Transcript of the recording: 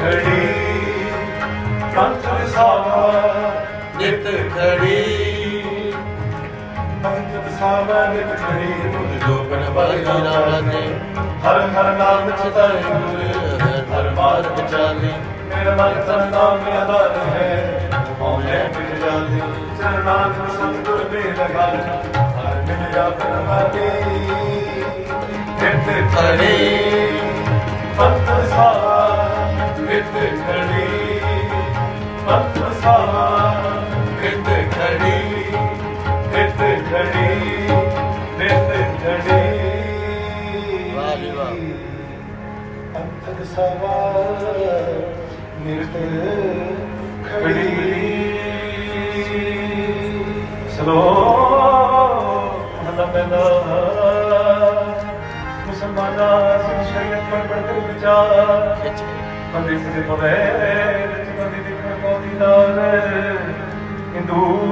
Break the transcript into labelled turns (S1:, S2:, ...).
S1: ਖੜੀ ਪੰਥ ਵਸਾਵਾ
S2: ਨਿਤ ਖੜੀ।
S1: ਪੰਥ ਵਸਾਵਾ ਨਿਤ ਖੜੀ।
S2: ਜੋਪਨ ਬਾਈ ਰਾਜੇ।
S1: ਹਰ ਹਰ ਨਾਮ
S2: ਚਿਤਾਏ ਗੁਰ ਹਰ ਹਰ ਮਾਰ ਬਚਾਲੇ
S1: ਮੇਰਾ ਮਨ ਤਨ ਨਾਮ ਆਧਾਰ ਹੈ। ਮੌਲੇ ਪਿਛ ਜਾਲੀ ਚਰਨਾਂ ਨੂੰ ਸਤਿਗੁਰ ਦੇ ਲਗਾ ਹਰ ਮਿਲ ਆਪਨ ਮਾਤੇ। ਨਿਤ
S2: ਖੜੀ।
S1: ਪੰਥ ਮੁਸਲਮਾਨਾ ਸਿੰਘ ਸ਼ਰੀਅਤ ਪਰ ਪੜ ਕਰ ਵਿਚਾਰ
S2: ਖਿੱਚ
S1: ਬੰਦੇ ਸਿਰੇ ਪਵੇ ਵਿੱਚ ਬੰਦੀ ਦੇਖਣ ਕੋ ਹਿੰਦੂ